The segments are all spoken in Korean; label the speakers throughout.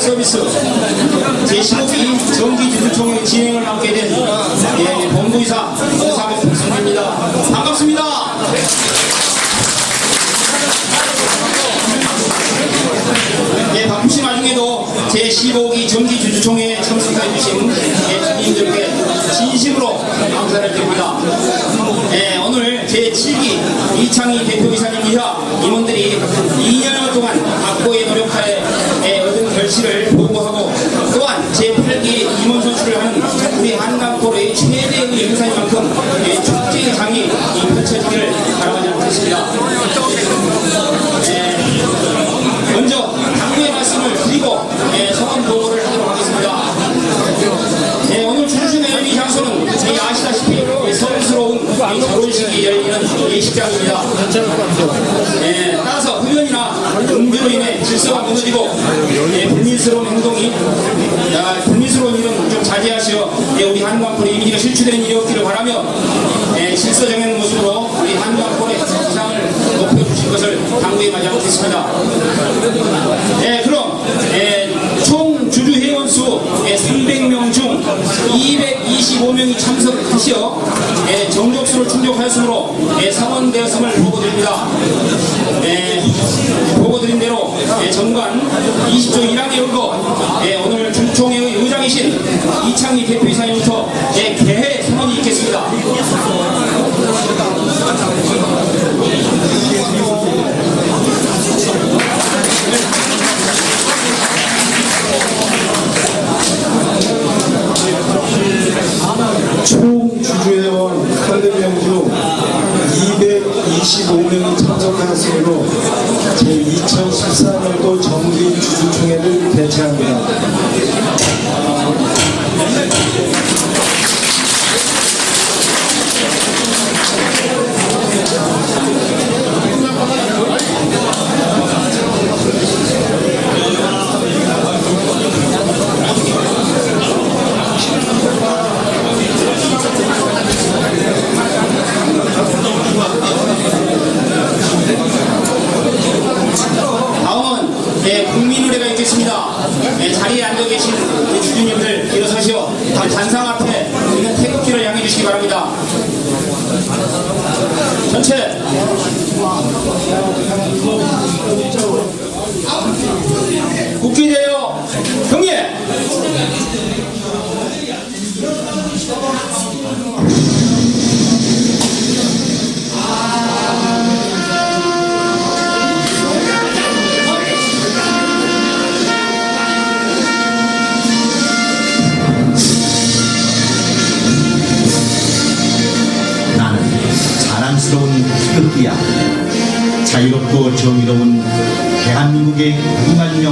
Speaker 1: 서비스 제15기 정기주주총회 진행을 맡게 된 예, 본부이사 윤사백 박승입니다. 반갑습니다. 예, 바쁘신 와중에도 제15기 정기주주총회에 참석해주신 예, 주민들께 진심으로 감사를 드립니다. 예, 오늘 제7기 이창희 대표이사님이사 임원들이 2년 동안 예식장입니다. 예, 따라서 흡연이나 음주로 인해 질서가 무너지고 예, 불민스러운 행동이 야, 불민스러운 일은 좀 자제하시어 예, 우리 한강골의 이미지가 실추되는 일이 없기를 바라며 예, 질서정연 모습으로 우리 한강골의 기상을 높여주실 것을 당부에 맞이하겠습니다. 예, 그럼 예, 총 주주 회원 수 예, 300명 중 225명이 참석하시어 예, 정족수를 충족하였으므로 예, 성원되었음을 보고드립니다. 예, 보고드린 대로 예, 정관 20조 1항에 의거 예, 오늘 중총회의 의장이신 이창희 대표이사님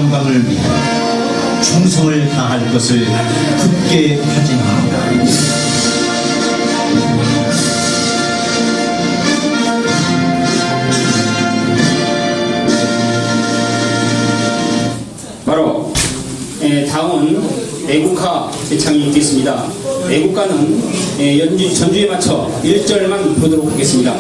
Speaker 2: 영광을 위해 충성을 다할 것을 굳게 다짐합니다.
Speaker 1: 바로 예, 다음은 애국가 대창이 있겠습니다. 애국가는 예, 연주, 전주에 맞춰 1절만 보도록 하겠습니다.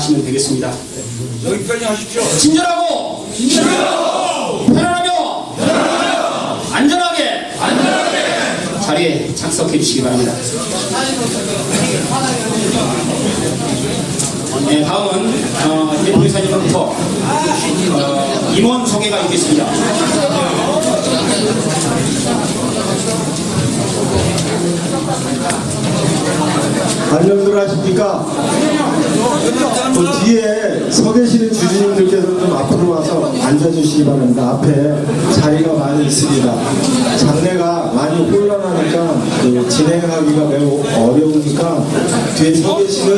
Speaker 1: 하시면 되겠습니다.
Speaker 3: 여기까지 하십시오.
Speaker 1: 친절하고 편안하며 안전하게 자리에 착석해 주시기 바랍니다. 네, 다음은 어, 대표이사님부터 어, 임원 소개가 있겠습니다.
Speaker 4: 안녕들 하십니까? 그 뒤에 서 계시는 주주님들께서는 좀 앞으로 와서 앉아주시기 바랍니다. 앞에 자리가 많이 있습니다. 장례가 많이 혼란하니까 그 진행하기가 매우 어려우니까 뒤에 서 계시는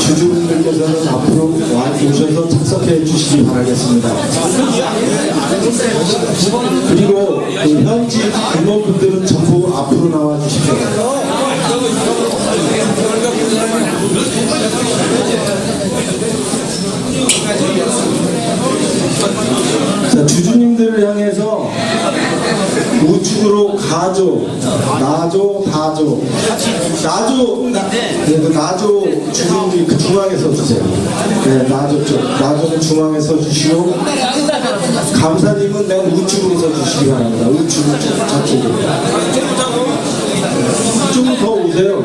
Speaker 4: 주주분들께서는 앞으로 와 오셔서 참석해 주시기 바라겠습니다. 그리고 그 현지 임원분들은 전부 앞으로 나와 주십시오. 자, 주주님들을 향해서 우측으로 가조, 나조, 다조, 나조, 네, 그 나조 주주님이 그 중앙에 서주세요. 네, 나조 쪽, 나조는 중앙에 서주시고, 감사님은 맨 우측으로 서주시기 바랍니다. 우측, 우측, 저쪽으로. 좀 더 오세요.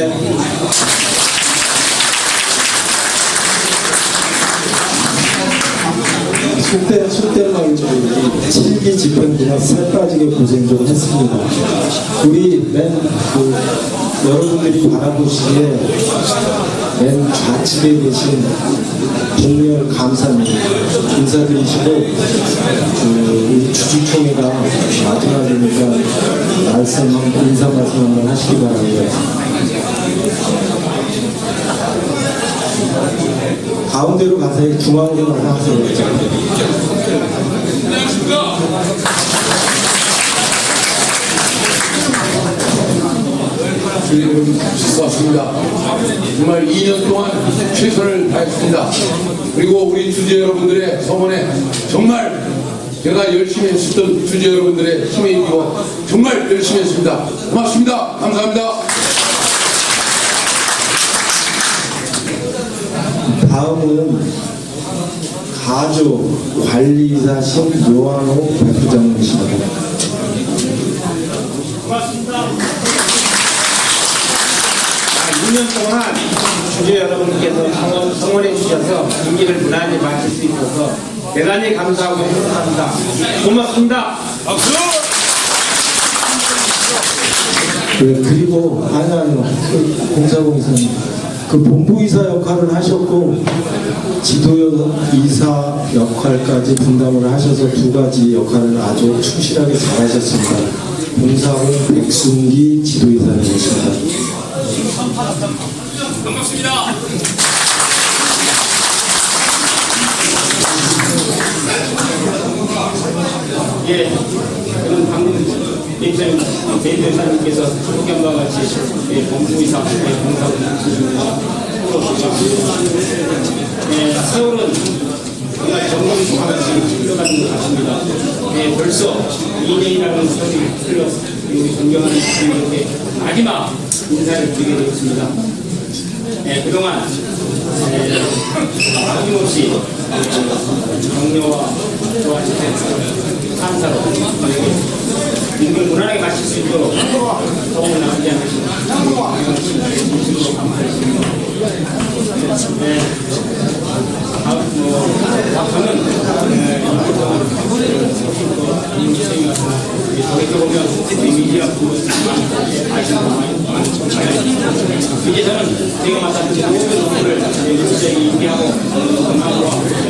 Speaker 4: 예. 속대, 속대만 칠기 집행부가 살 빠지게 고생 좀 했습니다. 우리 맨, 그, 여러분들이 바라보시기에 맨 좌측에 계신 동열 감사님 인사드리시고 그 우리 주주총회가 마지막이니까 말씀 한 인사 말씀 한번 하시기 바랍니다. 가운데로 가세요. 중앙으로만 하세요.
Speaker 3: 주님 수고하셨습니다. 정말 2년 동안 최선을 다했습니다. 그리고 우리 주제 여러분들의 성원에 정말 제가 열심히 했었던 주제 여러분들의 힘에 입어 정말 열심히 했습니다. 고맙습니다. 감사합니다.
Speaker 4: 다음은 가조 관리이사신 요한호 백부장님이십니다.
Speaker 5: 아, 2년 동안 주주 여러분께서 성원, 성원해 주셔서 임기를 무난히 마칠 수 있어서 대단히 감사하고 행복합니다. 고맙습니다.
Speaker 4: 네, 그리고 아니 아니요 그 공사공사님 그 본부이사 역할을 하셨고 지도이사 역할까지 분담을 하셔서 두 가지 역할을 아주 충실하게 잘하셨습니다. 공사공 백순기 지도이사님이십니다.
Speaker 1: 예, 저는 방금 대표님, 대표사님께서 소개한 바와 같이 예, 본부이사, 예, 공사원 수준입니다. 예, 세월은 정말 정말 지금 흘러가는 것 같습니다. 예, 벌써 2년이라는 소리 흘러서 우리 존경하는 주님께 마지막 인사를 드리게 되었습니다. 예, 그동안 예, 아낌없이 격려와 저와 집행 감사로 민들 무난하게 마실 수 있도록 도움을 나누지 않겠습니다. 이렇게 보면 이미지가 이제 저는 제가 제 모든 업무를 일주일에 임기하고 건강으로 수행하면서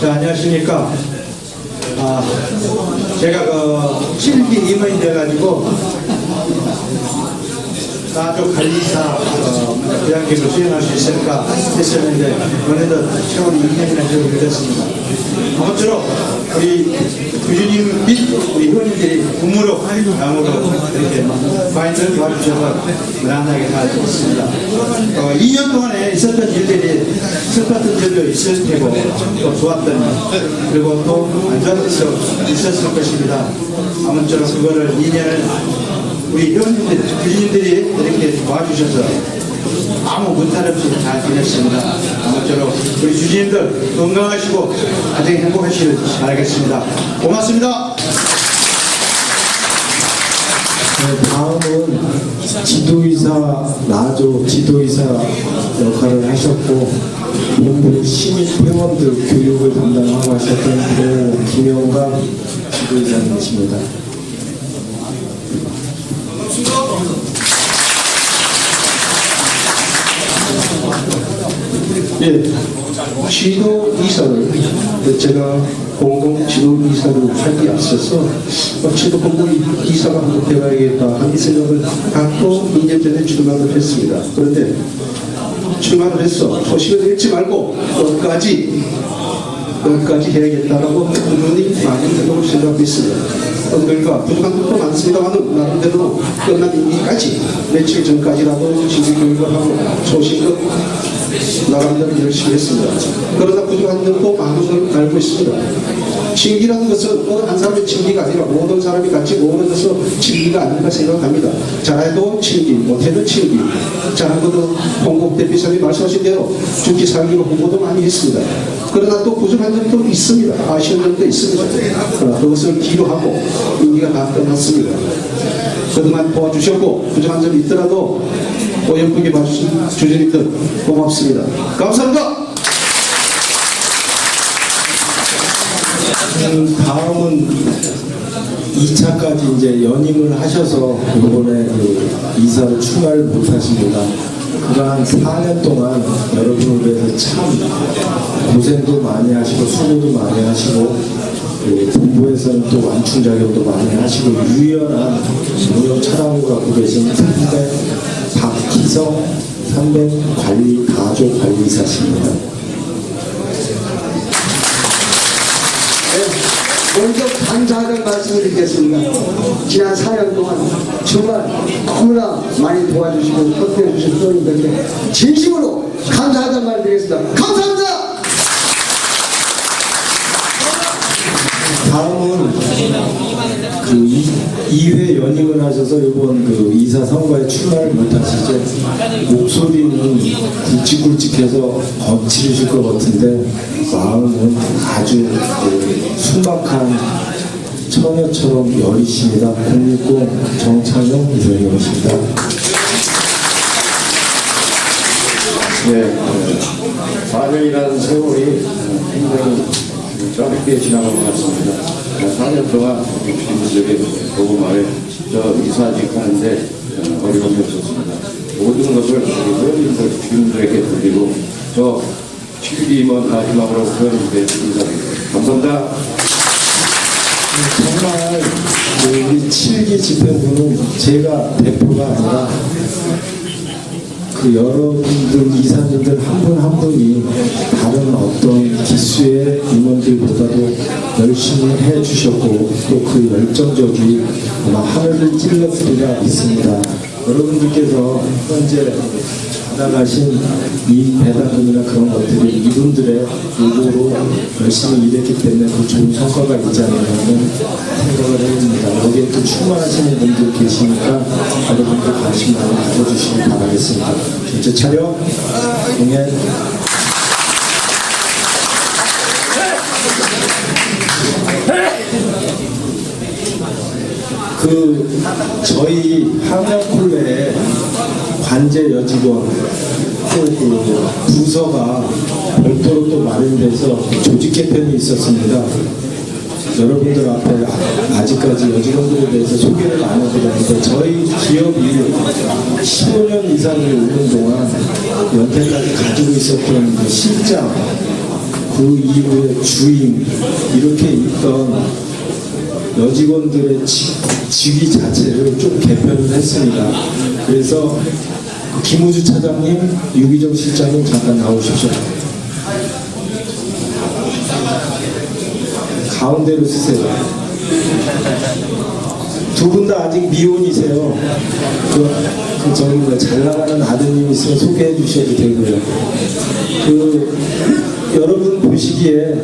Speaker 6: 자, 안녕하십니까. 아, 제가 그 7기 임원이 돼가지고 가족 관리사 어, 부장직을 수행할 수 있을까 했었는데 어느덧 세월이 2년이나 되고 그랬습니다. 아무쪼록 우리 교주님 및 우리 회원님들이 부모로 양으로 이렇게 많이들 도와주셔서 무난하게 잘 있습니다. 어, 2년 동안에 있었던 일들이 슬펐던 일도 있을 테고 또 좋았던 일 그리고 또 안 좋았던 있었을 것입니다. 아무쪼록 그거를 2년을 우리 회원님들, 교주님들이 이렇게 도와주셔서 아무 문탈 없이 잘 지냈습니다. 아무쪼록 우리 주주님들 건강하시고 가정 행복하시길 바라겠습니다. 고맙습니다.
Speaker 4: 네, 다음은 지도이사 나조 지도이사 역할을 하셨고 본부 신입 회원들 교육을 담당하고 하셨던 고 김영감 지도이사님이십니다.
Speaker 6: 예, 지도 이사를 제가 공공 지도 이사를 하기 앞서서 어, 지도 공공 이사가 한번 되어야겠다 하는 생각을 갖고 2년 전에 출마를 했습니다. 그런데 출마를 했어 소식을 읽지 말고 끝까지 끝까지 해야겠다라고 분명히 많은 생각을 생각했습니다. 그러니까 부족한 것도 많습니다만 나름대로 끝난 임기까지 며칠 전까지라도 지지 교육을 하고 소식을 나름대로 열심히 했습니다. 그러다 부족한 점도 많은 걸 알고 있습니다. 칭기라는 것은 어느 한 사람의 칭기가 아니라 모든 사람이 같이 모으면서 칭기가 아닌가 생각합니다. 잘해도 칭기, 못해도 칭기. 잘한 것도 홍국 대표님이 말씀하신 대로 죽기 살기로 홍보도 많이 했습니다. 그러나 또 부족한 점도 있습니다. 아쉬운 점도 있습니다. 어, 그것을 기로하고 임기가 다 끝났습니다. 그동안 도와주셨고 부족한 점이 있더라도 오염되게 봐주신 주주님들 고맙습니다. 감사합니다.
Speaker 4: 음, 다음은 2차까지 이제 연임을 하셔서 이번에 그 이사를 출마를 못 하십니다. 그간 4년 동안 여러분을 위해서 참 고생도 많이 하시고 수고도 많이 하시고 그 본부에서는 또 완충 작업도 많이 하시고 유연한 무역 차량을 갖고 계신 선배 박 희성 선배 관리 가족 관리사십니다.
Speaker 7: 먼저 감사하는 말씀을 드리겠습니다. 지난 4년 동안 정말 너무나 많이 도와주시고 협조해 주신 회원님들께 진심으로 감사하다는 말 드리겠습니다. 감사합니다!
Speaker 4: 다음은 그 이- 이회 연임을 하셔서 이번 그 이사 선거에 출마를 못하시죠. 목소리는 굵직굵직해서 거칠으실 것 같은데 마음은 아주 그 순박한 처녀처럼 여리십니다. 국립공 정찬영 이사님이십니다.
Speaker 8: 네, 4년이라는 세월이 굉장히 짧게 지나간 것 같습니다. 4년 동안 주민들에게 말해 저 이사직 하는데 어려움이 없었습니다. 모든 것을 회원님들, 주민들에게 돌리고 저 7기임원 마지막으로 회원님께 인사드립니다. 감사합니다.
Speaker 4: 정말 그 우리 7기 집행부는 제가 대표가 아니라 그 여러분들 이사님들 한분한 분이 다른 어떤 기수의 임원들보다도 열심히 해주셨고 또 그 열정적이 아마 하늘을 찔렀으리라 믿습니다. 여러분들께서 현재 나가신 이 배당금이나 그런 것들이 이분들의 요구로 열심히 일했기 때문에 그 좋은 성과가 있지 않느냐는 생각을 해봅니다. 여기에 또 충만하시는 분들 계시니까 여러분들 관심 많이 가져주시기 바라겠습니다. 전체 차렷, 공연, 그 저희 한양콜레 관제 여직원 또그 부서가 별도로 또 마련돼서 조직 개편이 있었습니다. 여러분들 앞에 아- 아직까지 여직원들에 대해서 소개를 안 해드렸는데 저희 기업이 15년 이상을 오는 동안 연태까지 가지고 있었던 그 실장 그 이후에 주임 이렇게 있던 여직원들의 직, 직위 자체를 좀 개편을 했습니다. 그래서 그 김우주 차장님, 유기정 실장님 잠깐 나오십시오. 가운데로 쓰세요. 두 분 다 아직 미혼이세요. 그, 그 저기 뭐잘 나가는 아드님 있으면 소개해 주셔도 되고요. 그 여러분 보시기에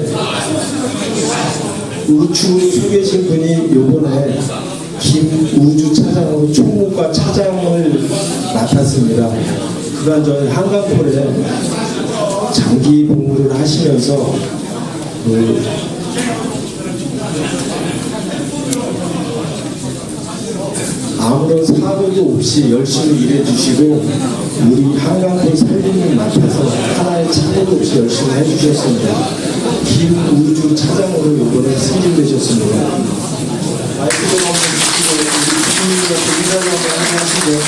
Speaker 4: 우측으로 서 계신 분이 요번에 김우주 차장으로 총무과 차장을 맡았습니다. 그간 저는 한강포에 장기 복무를 하시면서 그 아무런 사고도 없이 열심히 일해주시고 우리 한강골 살림을 맡아서 하나의 차례도 없이 열심히 해주셨습니다. 김우주 차장으로 이번에 승진되셨습니다. 마이크 좀 한번 하시죠.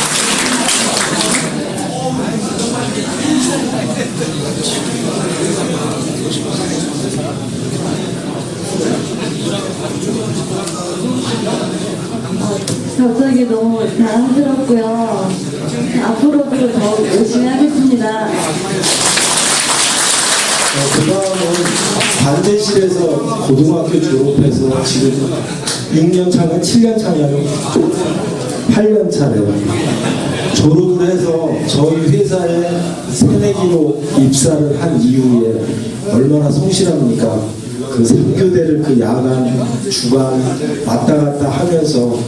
Speaker 9: 갑자기 너무 자랑스럽고요. 앞으로도 더 열심히 하겠습니다.
Speaker 4: 그 다음은 관대실에서 고등학교 졸업해서 지금 6년 차는 7년 차냐요? 8년 차래요. 졸업을 해서 저희 회사에 새내기로 입사를 한 이후에 얼마나 성실합니까? 그 3교대를 그 야간, 주간 왔다 갔다 하면서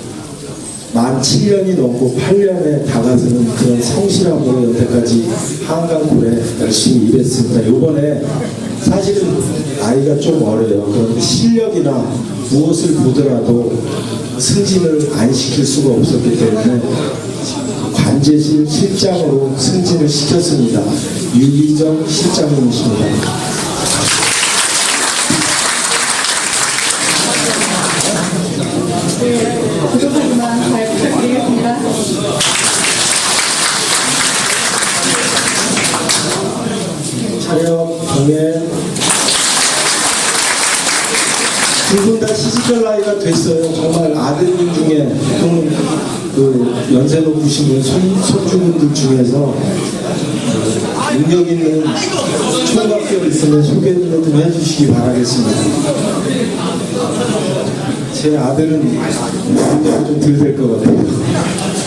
Speaker 4: 만 7년이 넘고 8년에 다가서는 그런 성실함으로 여태까지 한강굴에 열심히 일했습니다. 요번에 사실은 나이가 좀 어려요. 그런데 실력이나 무엇을 보더라도 승진을 안 시킬 수가 없었기 때문에 관제실 실장으로 승진을 시켰습니다. 유기정 실장님이십니다.
Speaker 9: 부족하지만 잘 부탁드리겠습니다.
Speaker 4: 촬영, 공연 두분 다 됐어요. 정말 아드님 중에 또는 그 연세 높으신 분, 손, 손주분들 중에서 그 능력 있는 총각들 있으면 소개를 좀 해주시기 바라겠습니다. 제 아들은 나이가 좀덜 될것 같아요.